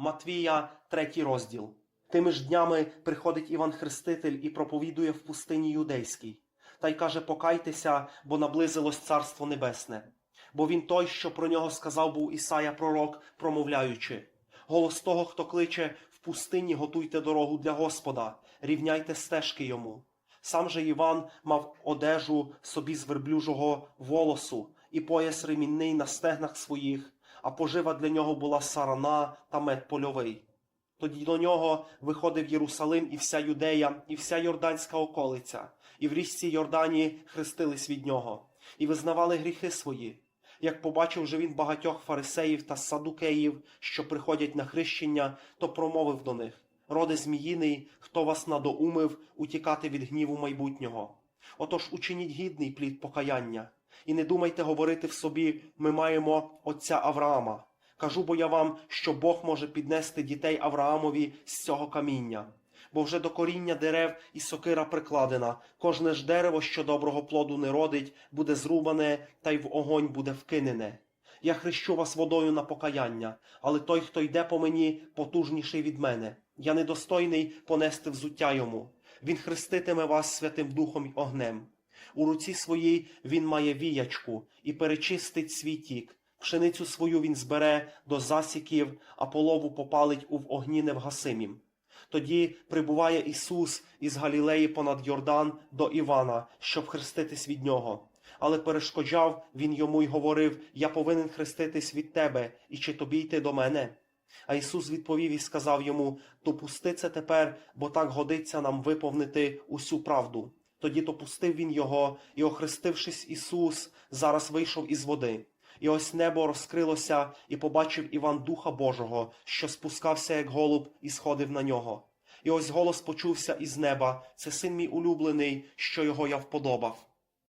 Матвія, третій розділ. Тими ж днями приходить Іван Хреститель і проповідує в пустині юдейській, та й каже: Покайтеся, бо наблизилось Царство Небесне. Бо він той, що про нього сказав був Ісая пророк, промовляючи: Голос того, хто кличе в пустині, готуйте дорогу для Господа, рівняйте стежки йому. Сам же Іван мав одежу собі з верблюжого волосу і пояс ремінний на стегнах своїх, а пожива для нього була сарана та мед польовий. Тоді до нього виходив Єрусалим і вся Юдея, і вся Йорданська околиця, і в річці Йордані хрестились від нього, і визнавали гріхи свої. Як побачив же він багатьох фарисеїв та садукеїв, що приходять на хрещення, то промовив до них: Роде зміїний, хто вас надоумив утікати від гніву майбутнього. Отож учиніть гідний плід покаяння, і не думайте говорити в собі: ми маємо отця Авраама. Кажу бо я вам, що Бог може піднести дітей Авраамові з цього каміння. Бо вже до коріння дерев і сокира прикладена, кожне ж дерево, що доброго плоду не родить, буде зрубане, та й в огонь буде вкинене. Я хрещу вас водою на покаяння, але той, хто йде по мені, потужніший від мене. Я недостойний понести взуття йому. Він хреститиме вас Святим Духом й огнем. У руці своїй він має віячку і перечистить свій тік. Пшеницю свою він збере до засіків, а полову попалить у огні невгасимім. Тоді прибуває Ісус із Галілеї понад Йордан до Івана, щоб хреститись від нього. Але перешкоджав він йому й говорив: Я повинен хреститись від тебе, і чи тобі йти до мене? А Ісус відповів і сказав йому: Допусти це тепер, бо так годиться нам виповнити усю правду. Тоді допустив він його, і, охрестившись Ісус, зараз вийшов із води. І ось небо розкрилося, і побачив Іван Духа Божого, що спускався, як голуб, і сходив на нього. І ось голос почувся із неба: Це син мій улюблений, що його я вподобав.